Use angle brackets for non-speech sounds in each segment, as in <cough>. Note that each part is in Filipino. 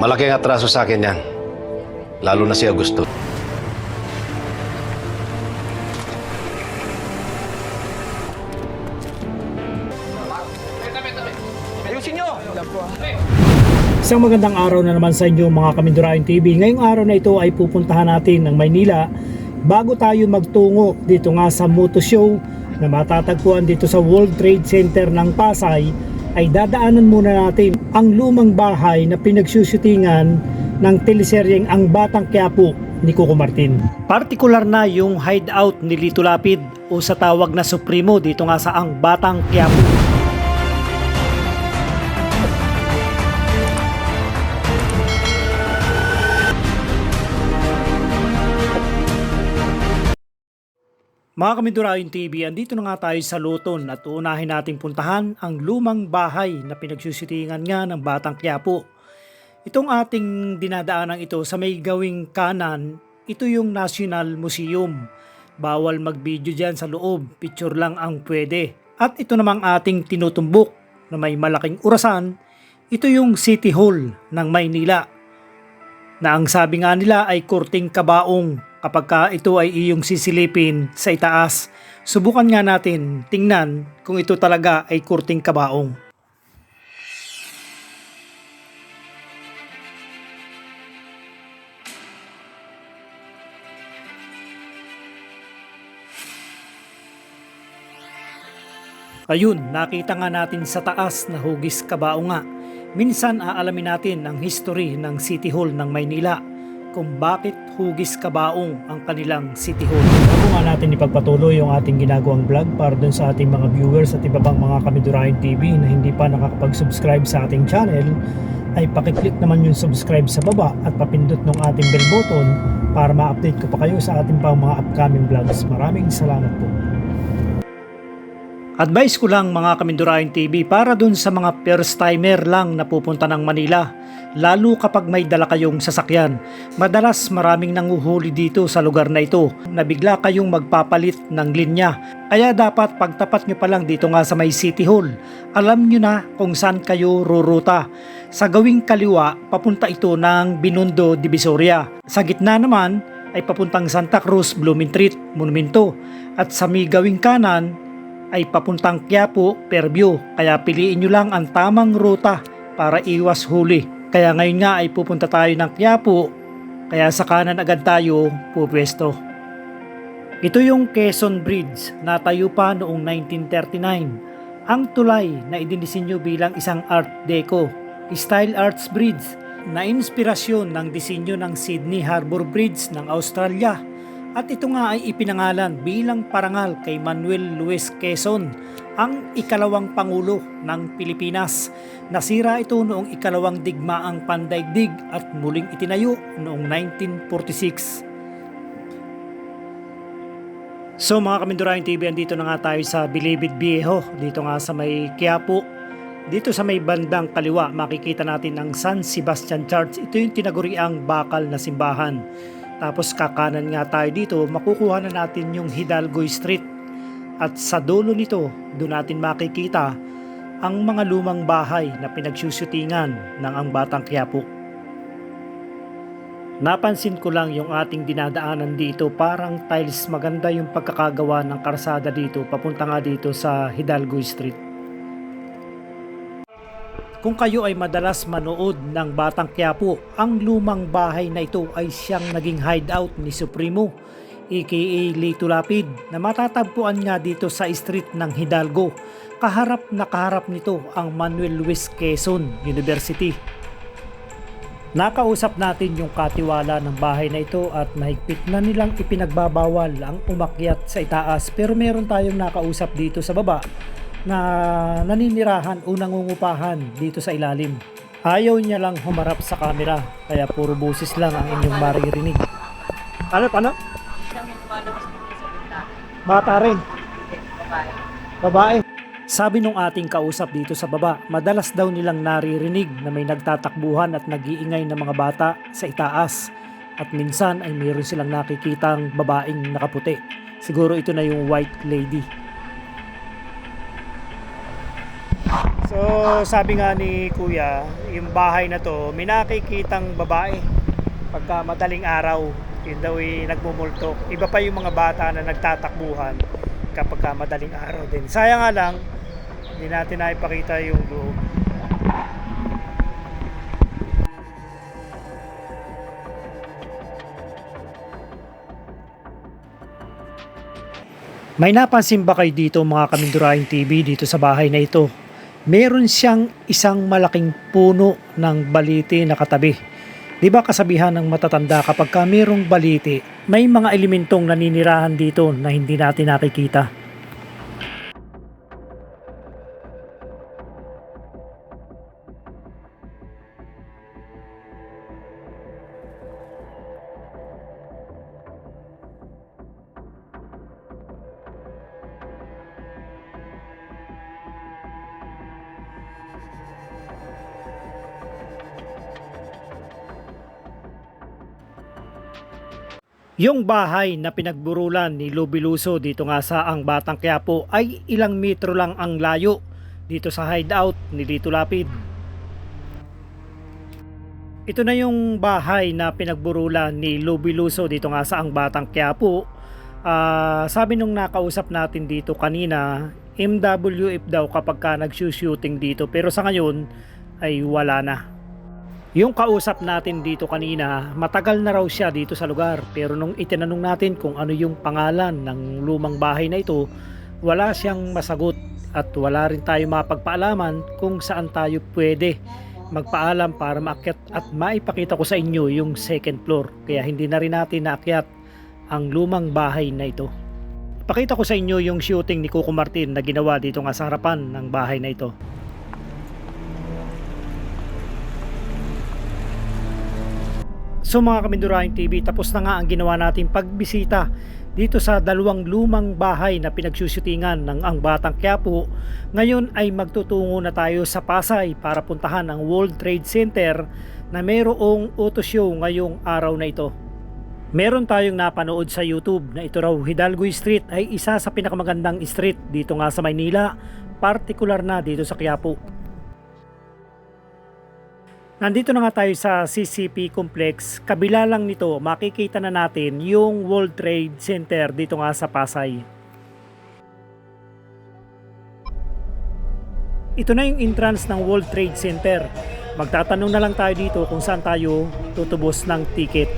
Malaking atraso sa akin yan. Lalo na si Augusto. Isang magandang araw na naman sa inyo mga Kamindurain TV. Ngayong araw na ito ay pupuntahan natin ng Maynila bago tayo magtungo dito nga sa Moto Show na matatagpuan dito sa World Trade Center ng Pasay ay dadaanan muna natin ang lumang bahay na pinagsusutingan ng teleseryeng Ang Batang Quiapo ni Coco Martin. Partikular na yung hideout ni Lito Lapid o sa tawag na Supremo dito nga sa Ang Batang Quiapo. Mga Kamindurahin TV, andito na nga tayo sa Luton at uunahin nating puntahan ang lumang bahay na pinagsusitingan nga ng Batang Quiapo. Itong ating dinadaanan ito sa may gawing kanan, ito yung National Museum. Bawal mag-video dyan sa loob, picture lang ang pwede. At ito namang ating tinutumbok na may malaking urasan, ito yung City Hall ng Maynila. Na ang sabi nga nila ay kurting kabaong kapag ka ito ay iyong sisilipin sa itaas. Subukan nga natin tingnan kung ito talaga ay kurting kabaong. Ayun, nakita nga natin sa taas na hugis kabao nga. Minsan aalamin natin ang history ng City Hall ng Maynila kung bakit hugis kabaong ang kanilang City Hall. Bago nga natin ipagpatuloy yung ating ginagawang vlog para dun sa ating mga viewers at iba pang mga Kamidurahin TV na hindi pa nakakapag-subscribe sa ating channel, ay pakiclick naman yung subscribe sa baba at papindot ng ating bell button para ma-update ko pa kayo sa ating pang mga upcoming vlogs. Maraming salamat po. Advice ko lang mga Kamindurahin TV para dun sa mga first timer lang na pupunta ng Manila. Lalo kapag may dala kayong sasakyan. Madalas maraming nanguhuli dito sa lugar na ito na bigla kayong magpapalit ng linya. Kaya dapat pagtapat nyo pa lang dito nga sa may City Hall. Alam nyo na kung saan kayo ruruta. Sa gawing kaliwa, papunta ito ng Binondo, Divisoria. Sa gitna naman ay papuntang Santa Cruz, Blumentritt, Monumento. At sa may gawing kanan, ay papuntang Quiapo, Fairview. Kaya piliin nyo lang ang tamang ruta para iwas huli. Kaya ngayon nga ay pupunta tayo ng Quiapo, kaya sa kanan agad tayo pupwesto. Ito yung Quezon Bridge na tayo pa noong 1939. Ang tulay na idinisenyo bilang isang Art Deco, Style Arts Bridge na inspirasyon ng disenyo ng Sydney Harbour Bridge ng Australia at ito nga ay ipinangalan bilang parangal kay Manuel Luis Quezon, ang ikalawang pangulo ng Pilipinas. Nasira ito noong ikalawang digmaang pandaigdig at muling itinayo noong 1946. So mga Kamindurahin TV, andito na nga tayo sa Bilibid Viejo, dito nga sa may Quiapo. Dito sa may bandang kaliwa, makikita natin ang San Sebastian Church. Ito yung tinaguriang bakal na simbahan. Tapos kakanan nga tayo dito, makukuha na natin yung Hidalgo Street. At sa dulo nito, doon natin makikita ang mga lumang bahay na pinagsusutingan ng ang Batang Quiapo. Napansin ko lang yung ating dinadaanan dito, parang tiles maganda yung pagkakagawa ng karsada dito, papunta nga dito sa Hidalgo Street. Kung kayo ay madalas manood ng Batang Quiapo, ang lumang bahay na ito ay siyang naging hideout ni Supremo, aka Lito Lapid, na matatagpuan nga dito sa street ng Hidalgo. Kaharap na kaharap nito ang Manuel Luis Quezon University. Nakausap natin yung katiwala ng bahay na ito at mahigpit na nilang ipinagbabawal ang umakyat sa itaas pero meron tayong nakausap dito sa baba na naninirahan o nangungupahan dito sa ilalim. Ayaw niya lang humarap sa camera kaya puro boses lang ang inyong maririnig. Ano? Ano? Bata rin. Babae. Sabi nung ating kausap dito sa baba, madalas daw nilang naririnig na may nagtatakbuhan at nag-iingay ng mga bata sa itaas. At minsan ay mayroon silang nakikitang babaeng nakaputi. Siguro ito na yung white lady. Sabi nga ni Kuya, yung bahay na to, may nakikitang babae pagka madaling araw. Yun daw ay nagmumultok. Iba pa yung mga bata na nagtatakbuhan kapag ka madaling araw din. Sayang nga lang, hindi natin naipakita yung loob. May napansin ba kayo dito mga Kamindurahin TV dito sa bahay na ito? Meron siyang isang malaking puno ng baliti na katabi. Di ba kasabihan ng matatanda kapag ka merong baliti, may mga elementong naninirahan dito na hindi natin nakikita. Yung bahay na pinagburulan ni Lubiluso dito nga sa ang Batang Quiapo ay ilang metro lang ang layo dito sa hideout ni Lito Lapid. Ito na yung bahay na pinagburulan ni Lubiluso dito nga sa ang Batang Quiapo. Ah, sabi nung nakausap natin dito kanina, MWF daw kapag ka nag-shooting dito pero sa ngayon ay wala na. Yung kausap natin dito kanina, matagal na raw siya dito sa lugar. Pero nung itinanong natin kung ano yung pangalan ng lumang bahay na ito, wala siyang masagot at wala rin tayo mapagpaalaman kung saan tayo pwede magpaalam para maakyat at maipakita ko sa inyo yung second floor. Kaya hindi na rin natin naakyat ang lumang bahay na ito. Pakita ko sa inyo yung shooting ni Coco Martin na ginawa dito nga sa harapan ng bahay na ito. So mga Kamindurahin TV, tapos na nga ang ginawa nating pagbisita dito sa dalawang lumang bahay na pinagsusyutingan ng Ang Batang Quiapo. Ngayon ay magtutungo na tayo sa Pasay para puntahan ang World Trade Center na mayroong auto show ngayong araw na ito. Meron tayong napanood sa YouTube na ito raw Hidalgo Street ay isa sa pinakamagandang street dito nga sa Maynila, partikular na dito sa Quiapo. Nandito na nga tayo sa CCP Complex. Kabila lang nito, makikita na natin yung World Trade Center dito nga sa Pasay. Ito na yung entrance ng World Trade Center. Magtatanong na lang tayo dito kung saan tayo tutubos ng ticket.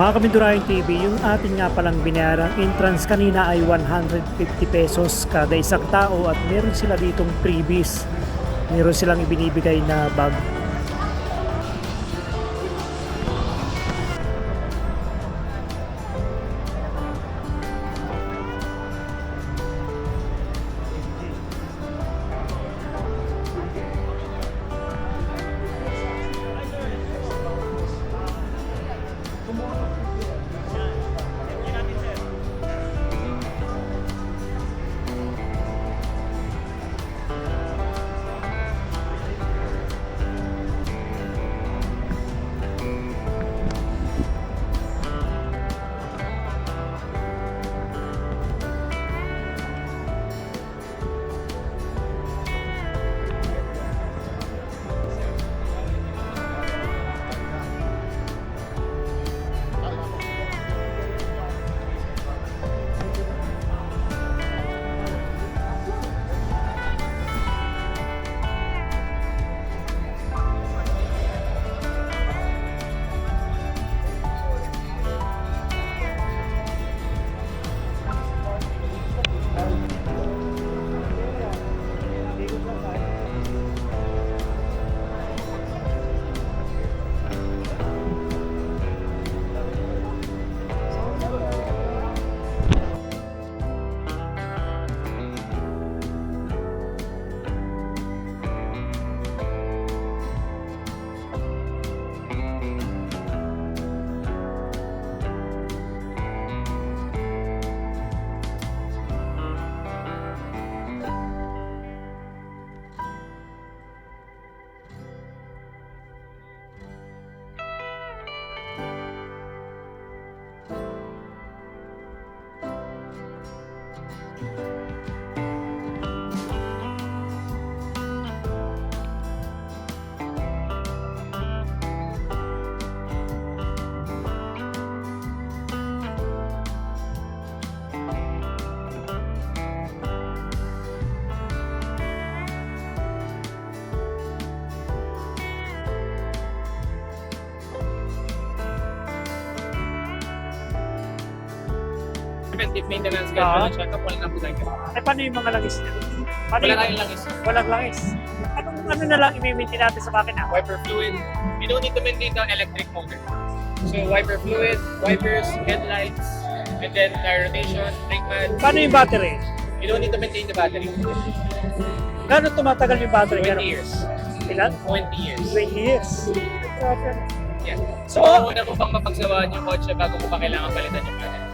Mga Kamindurahin TV, yung ating nga palang binayarang entrance kanina ay 150 pesos kada isang tao at meron sila ditong freebies. Meron silang ibinibigay na bag. Preventive maintenance ka, Ah. uh check-up, wala nang buday ka. Ay, paano yung mga langis niya? Paano Wala yung- tayong langis. Walang langis. Anong ano na lang i-maintain natin sa makina? Wiper fluid. You don't need to maintain the electric motor. So wiper fluid, wipers, headlights, and then tire rotation, brake pad. Paano yung battery? You don't need to maintain the battery. Gano'n tumatagal yung battery? 20 Gano'n? years. Ilan? 20 years. 20 years. Yeah. So, una mo pang mapagsawaan yung kotse bago mo pa kailangan palitan yung battery.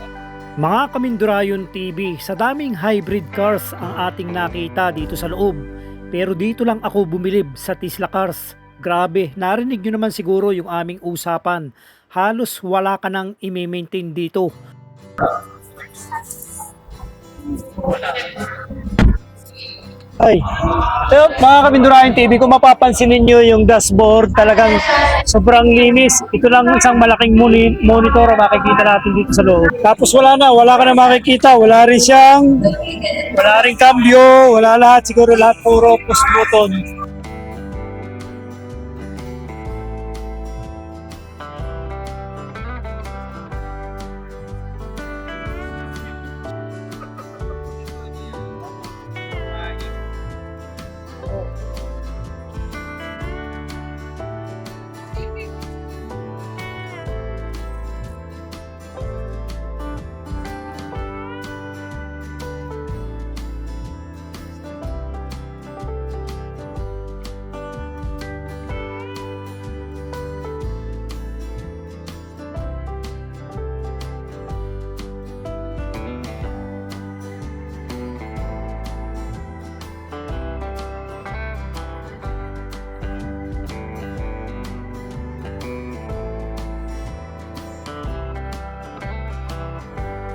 Mga Kamindurayon TV, sa daming hybrid cars ang ating nakita dito sa loob. Pero dito lang ako bumilib sa Tesla Cars. Grabe, narinig nyo naman siguro yung aming usapan. Halos wala ka nang i-maintain dito. Ay, so, mga Kamindurayon TV, kung mapapansin ninyo yung dashboard, talagang sobrang linis. Ito lang isang malaking moni- monitor ang makikita natin dito sa loob. Tapos wala na, wala ka na makikita. Wala rin siyang, wala rin cambio, wala lahat. Siguro lahat puro push button.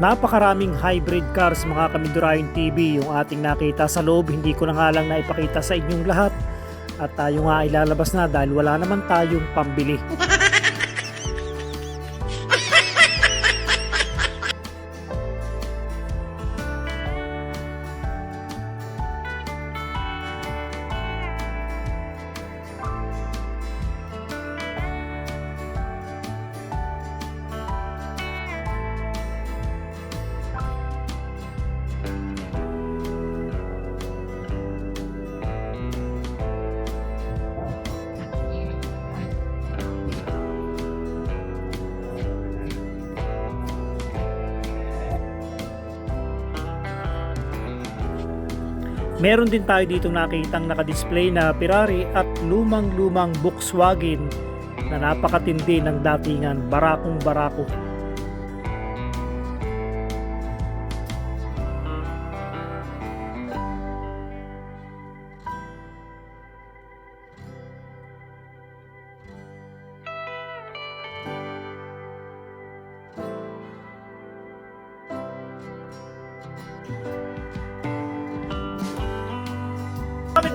Napakaraming hybrid cars mga Kamindurayon TV yung ating nakita sa loob. Hindi ko na nga lang naipakita sa inyong lahat. At tayo nga ay lalabas na dahil wala naman tayong pambili. <laughs> Meron din tayo dito nakitang nakadisplay na Ferrari at lumang-lumang Volkswagen na napakatindi ng datingan, barakong barako.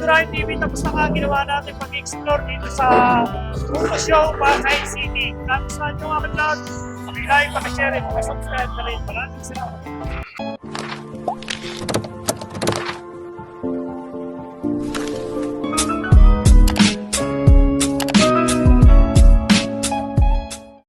Durai TV tapos na nga ginawa natin pag-explore dito sa Puto Show, Pasay City. Nagustuhan nyo nga lahat. Pakilike, pakishare, pakisubscribe na rin. Maraming salamat.